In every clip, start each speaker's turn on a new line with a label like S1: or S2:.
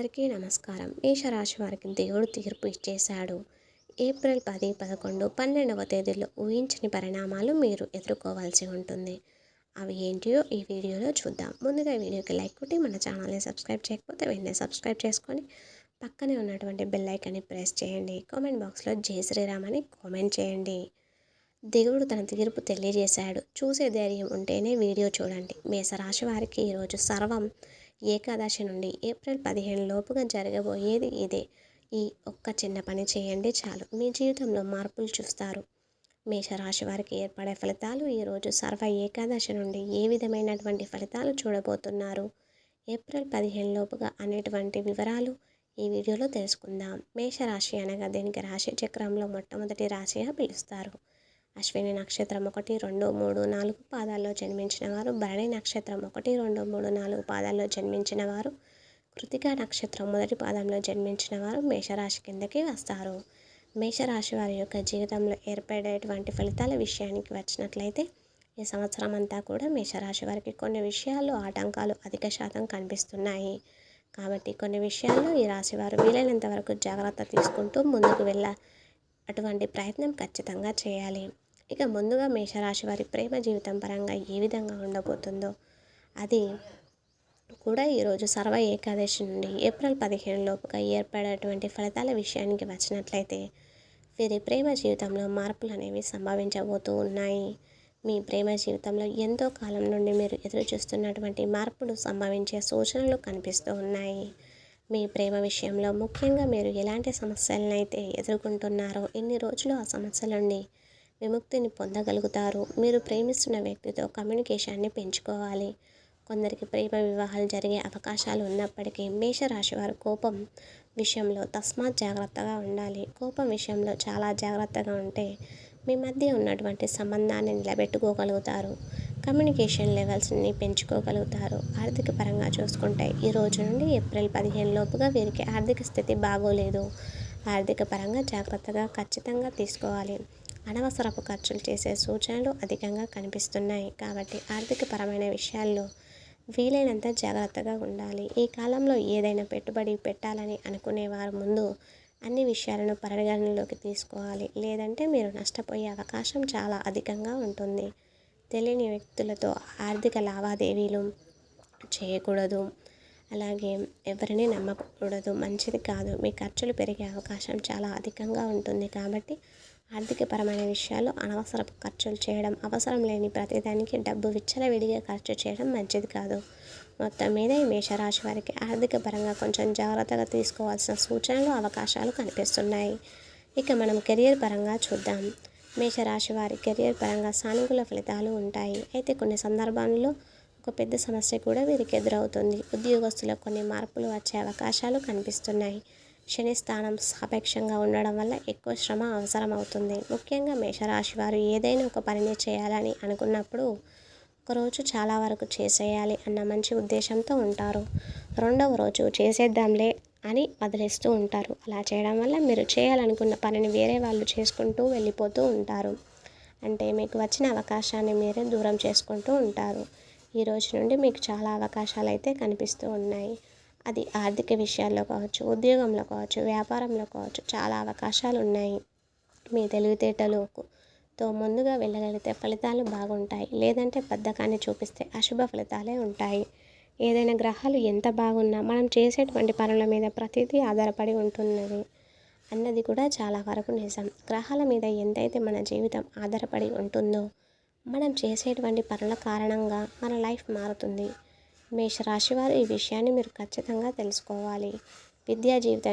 S1: అందరికీ నమస్కారం. మేషరాశి వారికి దేవుడు తీర్పు ఇచ్చేశాడు. ఏప్రిల్ పది పదకొండు పన్నెండవ తేదీలో ఊహించని పరిణామాలు మీరు ఎదుర్కోవాల్సి ఉంటుంది. అవి ఏంటియో ఈ వీడియోలో చూద్దాం. ముందుగా ఈ వీడియోకి లైక్ కొట్టి మన ఛానల్ని సబ్స్క్రైబ్ చేయకపోతే వెంటనే సబ్స్క్రైబ్ చేసుకొని పక్కనే ఉన్నటువంటి బెల్ ఐకాన్ని ప్రెస్ చేయండి. కామెంట్ బాక్స్లో జై శ్రీరామ్ అని కామెంట్ చేయండి. దేవుడు తన తీర్పు తెలియజేశాడు. చూసే ధైర్యం ఉంటేనే వీడియో చూడండి. మేషరాశి వారికి ఈరోజు సర్వం ఏకాదశి నుండి ఏప్రిల్ పదిహేను లోపుగా జరగబోయేది ఇదే. ఈ ఒక్క చిన్న పని చేయండి చాలు. మీ జీవితంలో మార్పులు చూస్తారు. మేషరాశి వారికి ఏర్పడే ఫలితాలు ఈరోజు సర్వ ఏకాదశి నుండి ఏ విధమైనటువంటి ఫలితాలు చూడబోతున్నారు? ఏప్రిల్ పదిహేను లోపుగా అనేటువంటి వివరాలు ఈ వీడియోలో తెలుసుకుందాం. మేషరాశి అనగా దీనికి రాశి చక్రంలో మొట్టమొదటి రాశిగా పిలుస్తారు. అశ్విని నక్షత్రం ఒకటి రెండు మూడు నాలుగు పాదాల్లో జన్మించిన వారు భరణి నక్షత్రం ఒకటి రెండు మూడు నాలుగు పాదాల్లో జన్మించిన వారు కృతికా నక్షత్రం మొదటి పాదంలో జన్మించిన వారు మేషరాశి కిందకి వస్తారు. మేషరాశి వారి యొక్క జీవితంలో ఏర్పడేటువంటి ఫలితాల విషయానికి వచ్చినట్లయితే ఈ సంవత్సరం అంతా కూడా మేషరాశి వారికి కొన్ని విషయాల్లో ఆటంకాలు అధిక శాతం కనిపిస్తున్నాయి. కాబట్టి కొన్ని విషయాల్లో ఈ రాశి వారు వీలైనంత వరకు జాగ్రత్త తీసుకుంటూ ముందుకు వెళ్ళ అటువంటి ప్రయత్నం ఖచ్చితంగా చేయాలి. ఇక ముందుగా మేషరాశి వారి ప్రేమ జీవితం పరంగా ఏ విధంగా ఉండబోతుందో అది కూడా ఈరోజు సర్వ ఏకాదశి నుండి ఏప్రిల్ పదిహేను లోపుగా ఏర్పడేటువంటి ఫలితాల విషయానికి వచ్చినట్లయితే వీరి ప్రేమ జీవితంలో మార్పులు అనేవి సంభవించబోతూ ఉన్నాయి. మీ ప్రేమ జీవితంలో ఎంతో కాలం నుండి మీరు ఎదురు చూస్తున్నటువంటి మార్పులు సంభవించే సూచనలు కనిపిస్తూ ఉన్నాయి. మీ ప్రేమ విషయంలో ముఖ్యంగా మీరు ఎలాంటి సమస్యలనైతే ఎదుర్కొంటున్నారో ఎన్ని రోజులు ఆ సమస్యల నుండి విముక్తిని పొందగలుగుతారు? మీరు ప్రేమిస్తున్న వ్యక్తితో కమ్యూనికేషన్ని పెంచుకోవాలి. కొందరికి ప్రేమ వివాహాలు జరిగే అవకాశాలు ఉన్నప్పటికీ మేషరాశి వారు కోపం విషయంలో తస్మాత్ జాగ్రత్తగా ఉండాలి. కోపం విషయంలో చాలా జాగ్రత్తగా ఉంటే మీ మధ్య ఉన్నటువంటి సంబంధాన్ని నిలబెట్టుకోగలుగుతారు. కమ్యూనికేషన్ లెవెల్స్ని పెంచుకోగలుగుతారు. ఆర్థిక పరంగా చూసుకుంటే ఈ రోజు నుండి ఏప్రిల్ పదిహేను లోపుగా వీరికి ఆర్థిక స్థితి బాగోలేదు. ఆర్థిక పరంగా జాగ్రత్తగా ఖచ్చితంగా తీసుకోవాలి. అనవసరపు ఖర్చులు చేసే సూచనలు అధికంగా కనిపిస్తున్నాయి. కాబట్టి ఆర్థిక పరమైన విషయాల్లో వీలైనంత జాగ్రత్తగా ఉండాలి. ఈ కాలంలో ఏదైనా పెట్టుబడి పెట్టాలని అనుకునేవారు ముందు అన్ని విషయాలను పరిగణనలోకి తీసుకోవాలి. లేదంటే మీరు నష్టపోయే అవకాశం చాలా అధికంగా ఉంటుంది. తెలియని వ్యక్తులతో ఆర్థిక లావాదేవీలు చేయకూడదు. అలాగే ఎవరిని నమ్మకూడదు. మంచిది కాదు. మీ ఖర్చులు పెరిగే అవకాశం చాలా అధికంగా ఉంటుంది కాబట్టి ఆర్థికపరమైన విషయాలు అనవసరపు ఖర్చులు చేయడం అవసరం లేని ప్రతిదానికి డబ్బు విచ్చలవిడిగా ఖర్చు చేయడం మంచిది కాదు. మొత్తం మీద ఈ మేషరాశి వారికి ఆర్థిక పరంగా కొంచెం జాగ్రత్తగా తీసుకోవాల్సిన సూచనలు అవకాశాలు కనిపిస్తున్నాయి. ఇక మనం కెరియర్ పరంగా చూద్దాం. మేషరాశి వారి కెరియర్ పరంగా సానుకూల ఫలితాలు ఉంటాయి. అయితే కొన్ని సందర్భాల్లో ఒక పెద్ద సమస్య కూడా వీరికి ఎదురవుతుంది. ఉద్యోగస్తులకు కొన్ని మార్పులు వచ్చే అవకాశాలు కనిపిస్తున్నాయి. శని స్థానం సాపేక్షంగా ఉండడం వల్ల ఎక్కువ శ్రమ అవసరం అవుతుంది ముఖ్యంగా మేషరాశి వారు ఏదైనా ఒక పనిని చేయాలని అనుకున్నప్పుడు ఒకరోజు చాలా వరకు చేసేయాలి అన్న మంచి ఉద్దేశంతో ఉంటారు. రెండవ రోజు చేసేద్దాంలే అని వదిలేస్తూ ఉంటారు. అలా చేయడం వల్ల మీరు చేయాలనుకున్న పనిని వేరే వాళ్ళు చేసుకుంటూ వెళ్ళిపోతూ ఉంటారు. అంటే మీకు వచ్చిన అవకాశాన్ని మీరే దూరం చేసుకుంటూ ఉంటారు. ఈ రోజు నుండి మీకు చాలా అవకాశాలు అయితే కనిపిస్తూ ఉన్నాయి. అది ఆర్థిక విషయాల్లో కావచ్చు ఉద్యోగంలో కావచ్చు వ్యాపారంలో కావచ్చు చాలా అవకాశాలు ఉన్నాయి మీ తెలివితేటలుతో ముందుగా వెళ్ళగలిగితే ఫలితాలు బాగుంటాయి. లేదంటే బద్ధకాన్ని చూపిస్తే అశుభ ఫలితాలే ఉంటాయి. ఏదైనా గ్రహాలు ఎంత బాగున్నా మనం చేసేటువంటి పనుల మీద ప్రతిదీ ఆధారపడి ఉంటున్నది అన్నది కూడా చాలా వరకు నిజం. గ్రహాల మీద ఎంతైతే మన జీవితం ఆధారపడి ఉంటుందో మనం చేసేటువంటి పనుల కారణంగా మన లైఫ్ మారుతుంది. మేషరాశి వారు ఈ విషయాన్ని మీరు ఖచ్చితంగా తెలుసుకోవాలి. విద్యా జీవిత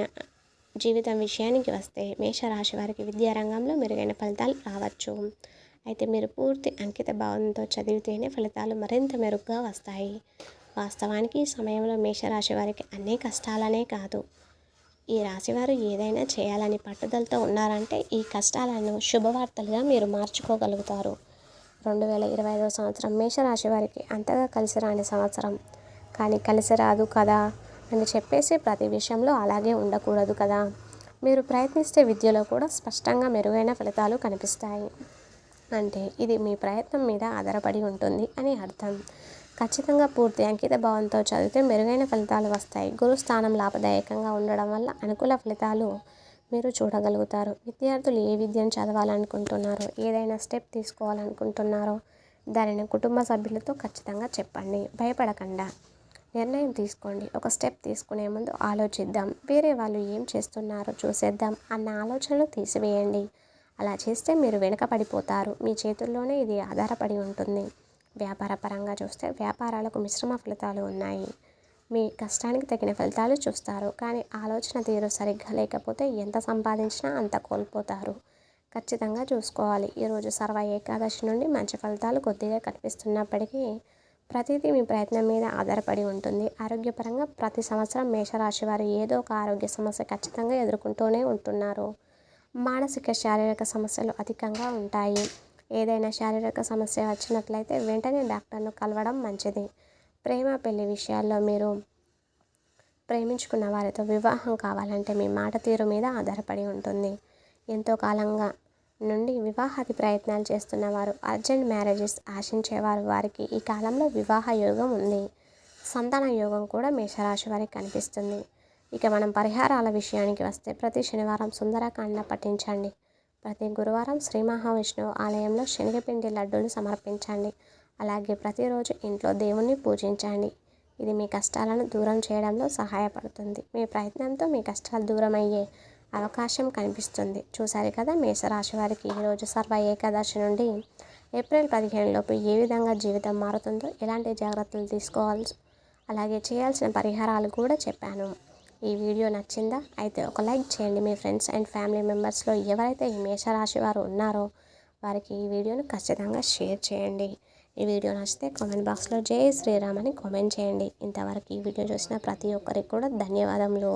S1: జీవితం విషయానికి వస్తే మేషరాశి వారికి విద్యారంగంలో మెరుగైన ఫలితాలు రావచ్చు. అయితే మీరు పూర్తి అంకిత భావంతో చదివితేనే ఫలితాలు మరింత మెరుగ్గా వస్తాయి. వాస్తవానికి ఈ సమయంలో మేషరాశి వారికి అన్ని కష్టాలనే కాదు. ఈ రాశివారు ఏదైనా చేయాలని పట్టుదలతో ఉన్నారంటే ఈ కష్టాలను శుభవార్తలుగా మీరు మార్చుకోగలుగుతారు. రెండు వేల ఇరవై ఐదవ సంవత్సరం మేషరాశి వారికి అంతగా కలిసి రాని సంవత్సరం. కానీ కలిసి రాదు కదా అని చెప్పేసి ప్రతి విషయంలో అలాగే ఉండకూడదు కదా. మీరు ప్రయత్నిస్తే విద్యలో కూడా స్పష్టంగా మెరుగైన ఫలితాలు కనిపిస్తాయి. అంటే ఇది మీ ప్రయత్నం మీద ఆధారపడి ఉంటుంది అని అర్థం. ఖచ్చితంగా పూర్తి అంకిత భావంతో చదివితే మెరుగైన ఫలితాలు వస్తాయి. గురుస్థానం లాభదాయకంగా ఉండడం వల్ల అనుకూల ఫలితాలు మీరు చూడగలుగుతారు. విద్యార్థులు ఏ విద్యను చదవాలనుకుంటున్నారో ఏదైనా స్టెప్ తీసుకోవాలనుకుంటున్నారో దానిని కుటుంబ సభ్యులతో ఖచ్చితంగా చెప్పండి. భయపడకుండా. నిర్ణయం తీసుకోండి. ఒక స్టెప్ తీసుకునే ముందు ఆలోచిద్దాం. వేరే వాళ్ళు ఏం చేస్తున్నారో చూసేద్దాం అన్న ఆలోచనలు తీసివేయండి. అలా చేస్తే మీరు వెనుకపడిపోతారు మీ చేతుల్లోనే ఇది ఆధారపడి ఉంటుంది. వ్యాపార పరంగా చూస్తే వ్యాపారాలకు మిశ్రమ ఫలితాలు ఉన్నాయి. మీ కష్టానికి తగిన ఫలితాలు చూస్తారు. కానీ ఆలోచన తీరు సరిగ్గా లేకపోతే ఎంత సంపాదించినా అంత కోల్పోతారు. ఖచ్చితంగా చూసుకోవాలి. ఈరోజు సర్వ ఏకాదశి నుండి మంచి ఫలితాలు కొద్దిగా కనిపిస్తున్నప్పటికీ ప్రతిదీ మీ ప్రయత్నం మీద ఆధారపడి ఉంటుంది. ఆరోగ్యపరంగా ప్రతి సంవత్సరం మేషరాశి వారు ఏదో ఒక ఆరోగ్య సమస్య ఖచ్చితంగా ఎదుర్కొంటూనే ఉంటున్నారు. మానసిక శారీరక సమస్యలు అధికంగా ఉంటాయి. ఏదైనా శారీరక సమస్య వచ్చినట్లయితే వెంటనే డాక్టర్ను కలవడం మంచిది. ప్రేమ పెళ్ళి విషయాల్లో మీరు ప్రేమించుకున్న వారితో వివాహం కావాలంటే మీ మాట తీరు మీద ఆధారపడి ఉంటుంది. ఎంతో కాలంగా నుండి వివాహాది ప్రయత్నాలు చేస్తున్న వారు అర్జెంట్ మ్యారేజెస్ ఆశించేవారు వారికి ఈ కాలంలో వివాహ యోగం ఉంది. సంతాన యోగం కూడా మేషరాశి వారికి కనిపిస్తుంది. ఇక మనం పరిహారాల విషయానికి వస్తే ప్రతి శనివారం సుందరకాండ పఠించండి. ప్రతి గురువారం శ్రీ మహావిష్ణువు ఆలయంలో శనగపిండి లడ్డూలు సమర్పించండి. అలాగే ప్రతిరోజు ఇంట్లో దేవుణ్ణి పూజించండి. ఇది మీ కష్టాలను దూరం చేయడంలో సహాయపడుతుంది. మీ ప్రయత్నంతో మీ కష్టాలు దూరం అయ్యే అవకాశం కనిపిస్తుంది. చూసారు కదా మేషరాశి వారికి ఈరోజు సర్వ ఏకాదశి నుండి ఏప్రిల్ పదిహేను లోపు ఏ విధంగా జీవితం మారుతుందో ఎలాంటి జాగ్రత్తలు తీసుకోవాల్సి అలాగే చేయాల్సిన పరిహారాలు కూడా చెప్పాను. ఈ వీడియో నచ్చిందా? అయితే ఒక లైక్ చేయండి మీ ఫ్రెండ్స్ అండ్ ఫ్యామిలీ మెంబర్స్లో ఎవరైతే ఈ మేషరాశి వారు ఉన్నారో వారికి ఈ వీడియోను ఖచ్చితంగా షేర్ చేయండి. ఈ వీడియో నచ్చితే కామెంట్ బాక్స్లో జై శ్రీరామ్ అని కామెంట్ చేయండి. ఇంతవరకు ఈ వీడియో చూసిన ప్రతి ఒక్కరికి కూడా ధన్యవాదములు.